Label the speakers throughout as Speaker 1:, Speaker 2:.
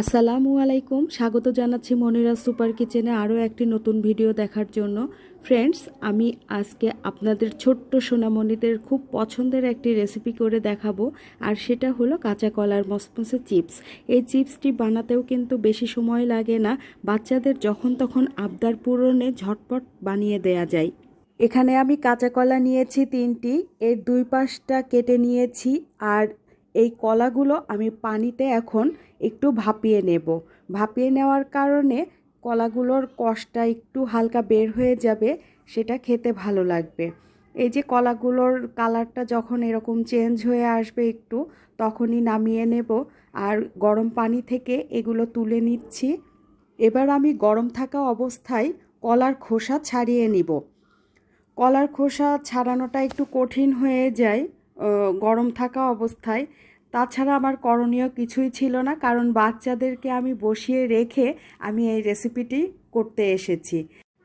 Speaker 1: আসসালামু আলাইকুম। স্বাগত জানাচ্ছি মনিরা সুপার কিচেনে আরও একটি নতুন ভিডিও দেখার জন্য। ফ্রেন্ডস, আমি আজকে আপনাদের ছোট্ট সোনামণিদের খুব পছন্দের একটি রেসিপি করে দেখাবো, আর সেটা হলো কাঁচা কলার মসমসে চিপস। এই চিপসটি বানাতেও কিন্তু বেশি সময় লাগে না, বাচ্চাদের যখন তখন আবদার পূরণে ঝটপট বানিয়ে দেয়া যায়। এখানে আমি কাঁচা কলা নিয়েছি তিনটি, এর দুই পাশটা কেটে নিয়েছি, আর এই কলাগুলো আমি পানিতে এখন একটু ভাপিয়ে নেব। ভাপিয়ে নেওয়ার কারণে কলাগুলোর কষটা একটু হালকা বের হয়ে যাবে, সেটা খেতে ভালো লাগবে। এই যে কলাগুলোর কালারটা যখন এরকম চেঞ্জ হয়ে আসবে একটু, তখনই নামিয়ে নেব। আর গরম পানি থেকে এগুলো তুলে নিচ্ছি। এবার আমি গরম থাকা অবস্থায় কলার খোসা ছাড়িয়ে নিব। কলার খোসা ছাড়ানোটা একটু কঠিন হয়ে যায়। গরম থাকা অবস্থায়। তাছাড়া আমার করণীয় কিছুই ছিল না, কারণ বাচ্চাদেরকে আমি বসিয়ে রেখে আমি এই রেসিপিটি করতে এসেছি।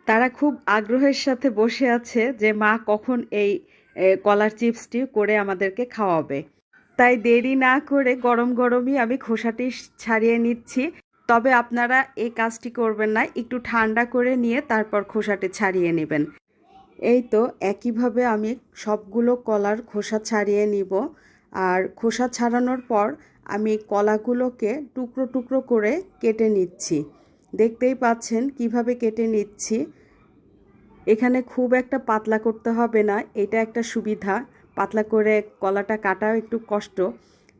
Speaker 1: তারা খুব আগ্রহের সাথে বসে আছে যে মা কখন এই কলার চিপসটি করে আমাদেরকে খাওয়াবে। তাই দেরি না করে গরম গরমই আমি খোসাটি ছাড়িয়ে নিচ্ছি। তবে আপনারা এই কাজটি করবেন না, একটু ঠান্ডা করে নিয়ে তারপর খোসাটি ছাড়িয়ে নেবেন। এই তো একইভাবে আমি সবগুলো কলার খোসা ছাড়িয়ে নিব। আর খোসা ছাড়ানোর পর আমি কলাগুলোকে টুকরো টুকরো করে কেটে নিচ্ছি। দেখতেই পাচ্ছেন কীভাবে কেটে নিচ্ছি। এখানে খুব একটা পাতলা করতে হবে না, এটা একটা সুবিধা। পাতলা করে কলাটা কাটাও একটু কষ্ট।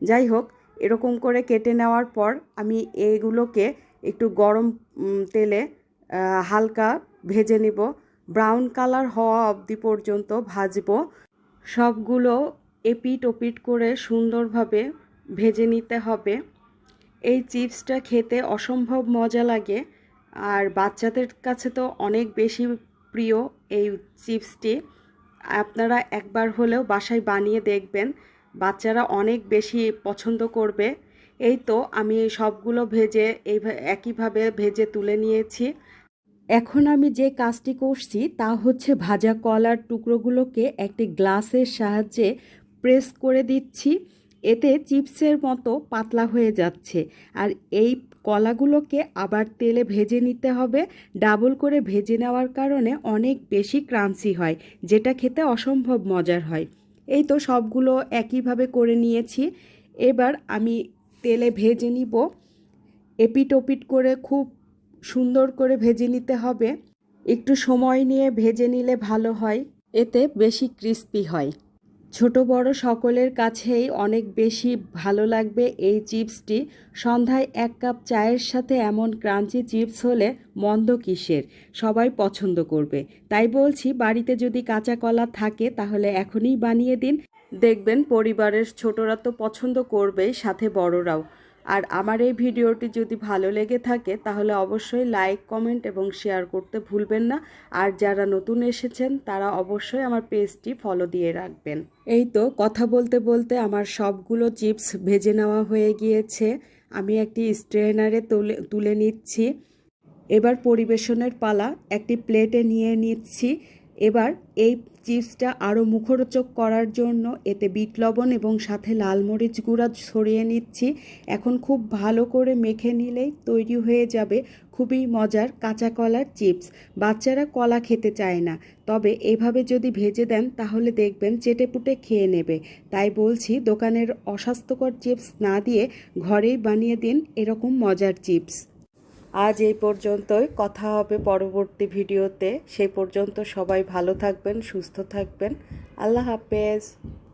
Speaker 1: যাই হোক, এরকম করে কেটে নেওয়ার পর আমি এগুলোকে একটু গরম তেলে হালকা ভেজে নিব। ব্রাউন কালার হওয়া অবধি পর্যন্ত ভাজবো। সবগুলো এপিট ওপিট করে সুন্দরভাবে ভেজে নিতে হবে। এই চিপসটা খেতে অসম্ভব মজা লাগে, আর বাচ্চাদের কাছে তো অনেক বেশি প্রিয় এই চিপসটি। আপনারা একবার হলেও বাসায় বানিয়ে দেখবেন, বাচ্চারা অনেক বেশি পছন্দ করবে। এই তো আমি সবগুলো ভেজে এই একইভাবে ভেজে তুলে নিয়েছি। এখন আমি যে কাজটি করছি তা হচ্ছে ভাজা কলার টুকরোগুলোকে একটি গ্লাসের সাহায্যে প্রেস করে দিচ্ছি। এতে চিপসের মতো পাতলা হয়ে যাচ্ছে। আর এই কলাগুলোকে আবার তেলে ভেজে নিতে হবে। ডাবল করে ভেজে নেওয়ার কারণে অনেক বেশি ক্রাঞ্চি হয়, যেটা খেতে অসম্ভব মজার হয়। এই তো সবগুলো একইভাবে করে নিয়েছি। এবার আমি তেলে ভেজে নিব। এপিট ওপিট করে খুব সুন্দর করে ভেজে নিতে হবে। একটু সময় নিয়ে ভেজে নিলে ভালো হয়। এতে বেশি ক্রিস্পি হয়। ছোট বড় সকলের কাছেই অনেক বেশি ভালো লাগবে এই চিপসটি। সন্ধ্যায় এক কাপ চায়ের সাথে এমন ক্রাঞ্চি চিপস হলে মন্দ কিসের? সবাই পছন্দ করবে। তাই বলছি, বাড়িতে যদি কাঁচা কলা থাকে তাহলে এখনই বানিয়ে দিন। দেখবেন পরিবারের ছোটরা তো পছন্দ করবেই, সাথে বড়রাও। আর আমার এই ভিডিওটি যদি ভালো লেগে থাকে, তাহলে অবশ্যই লাইক, কমেন্ট এবং শেয়ার করতে ভুলবেন না। আর যারা নতুন এসেছেন, তারা অবশ্যই আমার পেজটি ফলো দিয়ে রাখবেন। এই তো কথা বলতে বলতে আমার সবগুলো চিপস ভেজে নেওয়া হয়ে গিয়েছে। আমি একটি স্ট্রেনারে তুলে তুলে নিচ্ছি। এবার পরিবেশনের পালা, একটি প্লেটে নিয়ে নিচ্ছি। এবার এই চিপসটা আরও মুখরোচক করার জন্য এতে বিট লবণ এবং সাথে লাল মরিচ গুঁড়া ছড়িয়ে নিচ্ছি। এখন খুব ভালো করে মেখে নিলেই তৈরি হয়ে যাবে খুবই মজার কাঁচা কলার চিপস। বাচ্চারা কলা খেতে চায় না, তবে এভাবে যদি ভেজে দেন তাহলে দেখবেন চেটেপুটে খেয়ে নেবে। তাই বলছি, দোকানের অস্বাস্থ্যকর চিপস না দিয়ে ঘরেই বানিয়ে দিন এরকম মজার চিপস। আজ এই পর্যন্তই। কথা হবে পরবর্তী ভিডিওতে। সেই পর্যন্ত সবাই ভালো থাকবেন, সুস্থ থাকবেন। আল্লাহ হাফেজ।